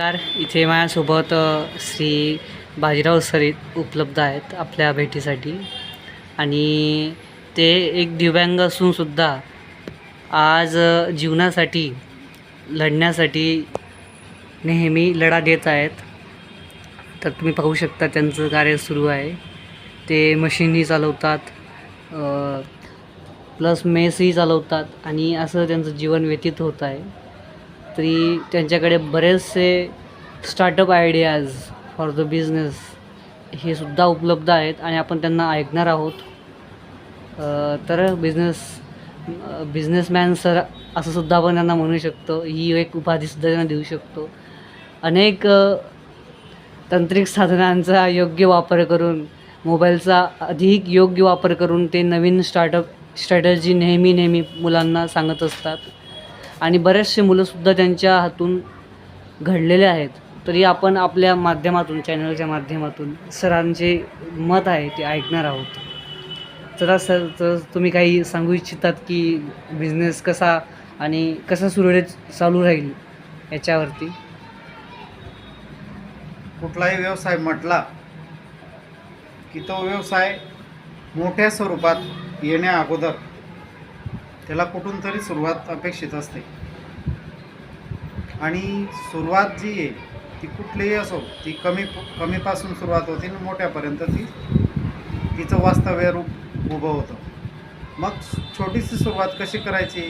नमस्कार. इथे माझ्यासोबत श्री बाजीराव सर उपलब्ध आहेत आपल्या भेटीसाठी. आणि ते एक दिव्यांग असूनसुद्धा आज जीवनासाठी लढण्यासाठी नेहमी लढा देत आहेत. तर तुम्ही पाहू शकता त्यांचं कार्य सुरू आहे. ते मशीनही चालवतात प्लस मेसही चालवतात आणि असं त्यांचं जीवन व्यतीत होत आहे. तरी त्यांच्याकडे बरेचसे startup ideas for the business हे सुद्धा उपलब्ध आहेत आणि आपण त्यांना ऐकणार आहोत. तर बिझनेस बिझनेसमॅन सर असं सुद्धा आपण त्यांना म्हणू शकतो. ही एक उपाधीसुद्धा त्यांना देऊ शकतो. अनेक तांत्रिक साधनांचा योग्य वापर करून मोबाईलचा अधिक योग्य वापर करून ते नवीन स्टार्टअप स्ट्रॅटजी नेहमी नेहमी मुलांना सांगत असतात. आणि बरेचसे मुलंसुद्धा त्यांच्या हातून घडलेले आहेत. तरी आपण आपल्या माध्यमातून चॅनलच्या माध्यमातून सरांचे मत आहे ते ऐकणार आहोत. तर सर तर तुम्ही काही सांगू इच्छितात की बिझनेस कसा आणि कसा सुरळीत चालू राहील याच्यावरती? कुठलाही व्यवसाय म्हटला की तो व्यवसाय मोठ्या स्वरूपात येण्या अगोदर त्याला कुठून तरी सुरुवात अपेक्षित असते. आणि सुरुवात जी आहे ती कुठलीही असो ती कमी कमीपासून सुरुवात होते आणि मोठ्यापर्यंत ती तिचं वास्तव्य रूप उभं होतं. मग छोटीशी सुरुवात कशी करायची?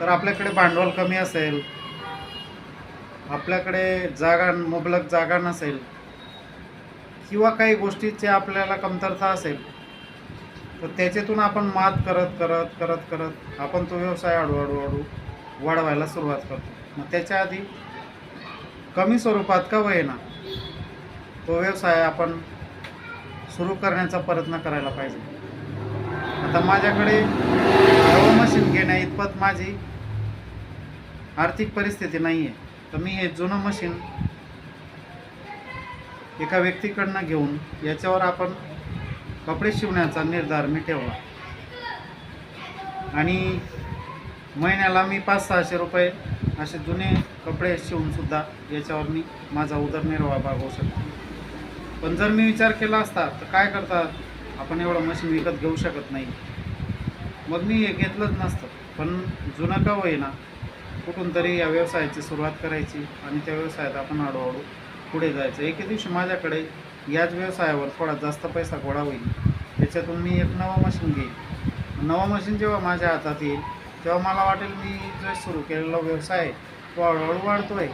तर आपल्याकडे भांडवल कमी असेल आपल्याकडे जागा मुबलक जागा नसेल किंवा काही गोष्टीची आपल्याला कमतरता असेल तर त्याच्यातून आपण मात करत करत करत करत आपण तो व्यवसाय हळूहळू हळू वाढवायला सुरुवात करतो. मग त्याच्या आधी कमी स्वरूपात का होईना तो व्यवसाय आपण सुरू करण्याचा प्रयत्न करायला पाहिजे. आता माझ्याकडे नवं मशीन घेण्या इतपत माझी आर्थिक परिस्थिती नाही आहे तर मी हे जुनं मशीन एका व्यक्तीकडनं घेऊन याच्यावर आपण कपडे शिवण्याचा निर्धार मी ठेवला. आणि महिन्याला मी पाच सहाशे रुपये असे जुने कपडे शिवूनसुद्धा याच्यावर मी माझा उदरनिर्वाह भागवू शकतो. पण जर मी विचार केला असता तर काय करतात आपण एवढं मशीन विकत घेऊ शकत नाही. मग मी हे घेतलंच नसतं. पण जुनं का होईना कुठून तरी या व्यवसायाची सुरुवात करायची आणि त्या व्यवसायात आपण हळूहळू पुढे जायचं. एके दिवशी माझ्याकडे याच व्यवसायावर थोडा जास्त पैसा गोळा होईल. त्याच्यातून मी एक नवं मशीन घेईन. नवं मशीन जेव्हा माझ्या हातात येईल तेव्हा मला वाटेल मी जो सुरू केलेला व्यवसाय आहे तो हळूहळू वाढतो आहे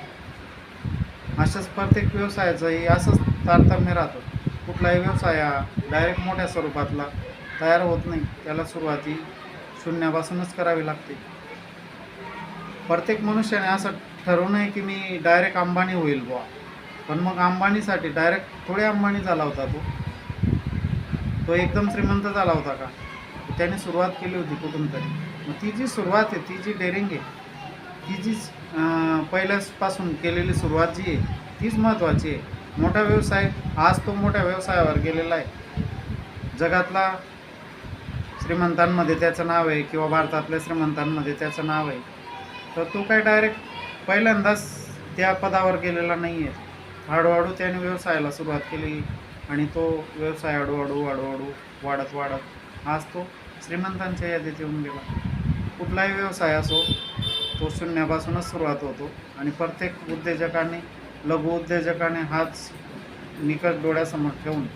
अशाच प्रत्येक व्यवसायाचंही असंच तारतम्य राहतं. कुठलाही व्यवसाय हा डायरेक्ट मोठ्या स्वरूपातला तयार होत नाही. त्याला सुरुवाती शून्यापासूनच करावी लागते. प्रत्येक मनुष्याने असं ठरवू नये की मी डायरेक्ट अंबानी होईल बुवा. पण मग अंबानीसाठी डायरेक्ट थोडे अंबानी झाला होता तो. तो एकदम श्रीमंत झाला होता का? त्याने सुरुवात केली होती कुठून तरी. मग ती जी सुरुवात आहे ती जी डेअरिंग आहे ती जी पहिल्यापासून केलेली सुरुवात जी आहे तीच महत्त्वाची आहे. मोठा व्यवसाय आज तो मोठ्या व्यवसायावर गेलेला आहे. जगातला श्रीमंतांमध्ये त्याचं नाव आहे किंवा भारतातल्या श्रीमंतांमध्ये त्याचं नाव आहे. तर तो काय डायरेक्ट पहिल्यांदाच त्या पदावर गेलेला नाही आहे हळूहळू त्याने व्यवसायाला सुरुवात केली आणि तो व्यवसाय हळूहळू हळूहळू वाढत वाढत आज तो श्रीमंतांच्या यादीत येऊन गेला. कुठलाही व्यवसाय असो तो शून्यापासूनच सुरुवात होतो आणि प्रत्येक उद्योजकाने लघु उद्योजकाने हाच निकट डोळ्यासमोर ठेवून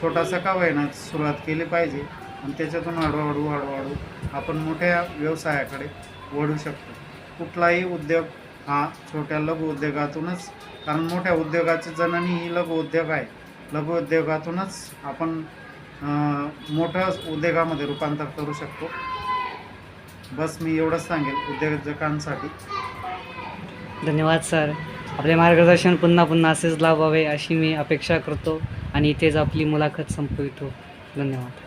छोटासा का होईना सुरुवात केली पाहिजे आणि त्याच्यातून हळूहळू हळूहळू आपण मोठ्या व्यवसायाकडे वळू शकतो. कुठलाही उद्योग हा छोट्या लघु उद्योगातूनच कारण मोठ्या उद्योगाची जननी ही लघु उद्योग आहे. लघु उद्योगातूनच आपण मोठ्या उद्योगामध्ये रूपांतर करू शकतो. बस मी एवढंच सांगेल उद्योजकांसाठी. धन्यवाद सर. आपले मार्गदर्शन पुन्हा पुन्हा असेच लाभावे अशी मी अपेक्षा करतो आणि इथेच आपली मुलाखत संपवितो. धन्यवाद.